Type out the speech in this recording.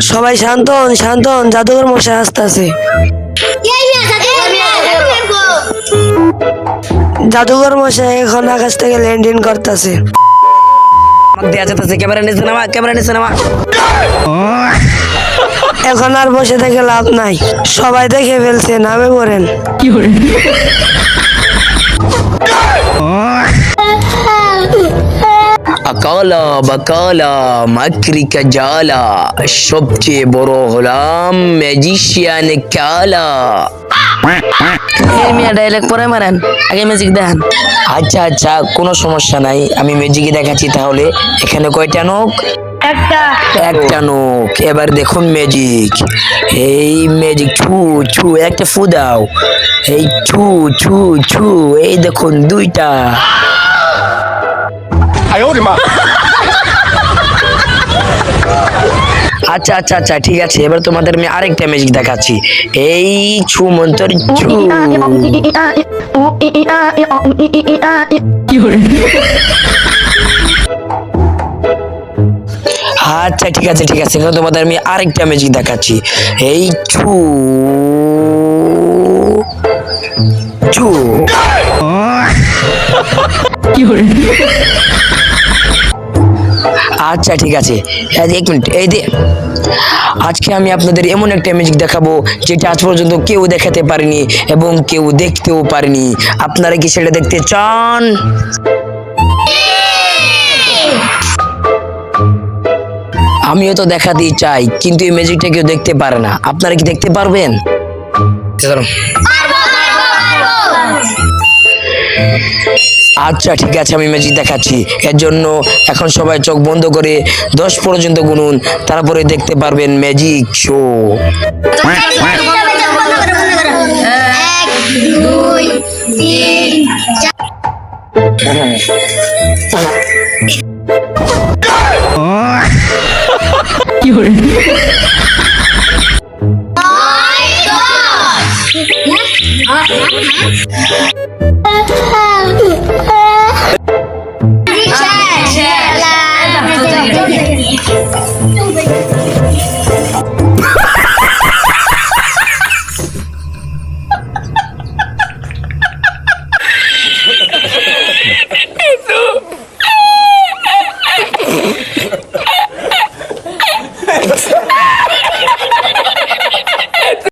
সবাই শান্ত হন শান্ত হন জাদুঘর মশাই আসতেছে। জাদুঘর মশাই এখন আকাশ থেকে ল্যান্ডিং করতেছে। যেতেছে ক্যামেরা নিচে নামা ক্যামেরা নিচে নামা। এখন আর বসে থেকে লাভ নাই। সবাই দেখে ফেলছে নামে পড়েন আকালা বাকালা মাকরিকা জালা সবচেয়ে বড় হলাম ম্যাজিশিয়ান কালা এই মিয়া ডাইলেক্ট পরে মারেন আগে ম্যাজিক দেখান আচ্ছা আচ্ছা কোনো সমস্যা নাই আমি ম্যাজিকে দেখাচ্ছি তাহলে এখানে কয়টা নখ একটা একটা নখ এবার দেখুন ম্যাজিক এই ম্যাজিক ছু ছু একটা ফু দাও এই ছু ছু ছু এই দেখুন দুইটা 哎呦我的妈！ আচ্ছা আচ্ছা আচ্ছা ঠিক আছে। এবার তোমাদের আমি আরেকটা ম্যাজিক দেখাচ্ছি। এই ছু মন্তর ছু। আচ্ছা ঠিক আছে ঠিক আছে। তোমাদের আমি আরেকটা ম্যাজিক দেখাচ্ছি। এই ছু। ছু। আচ্ছা ঠিক আছে। এই যে এক মিনিট এই যে আজকে আমি আপনাদের এমন একটা ম্যাজিক দেখাবো যেটা আজ পর্যন্ত কেউ দেখাতে পারেনি এবং কেউ দেখতেও পারেনি। আপনারা কি সেটা দেখতে চান? আমিও তো দেখাতেই চাই কিন্তু এই ম্যাজিকটা কেউ দেখতে পারে না। আপনারা কি দেখতে পারবেন? চলো। আচ্ছা ঠিক আছে আমি ম্যাজিক দেখাচ্ছি এর জন্য এখন সবাই চোখ বন্ধ করে দশ পর্যন্ত গুনুন তারপরে দেখতে পারবেন ম্যাজিক শো দশ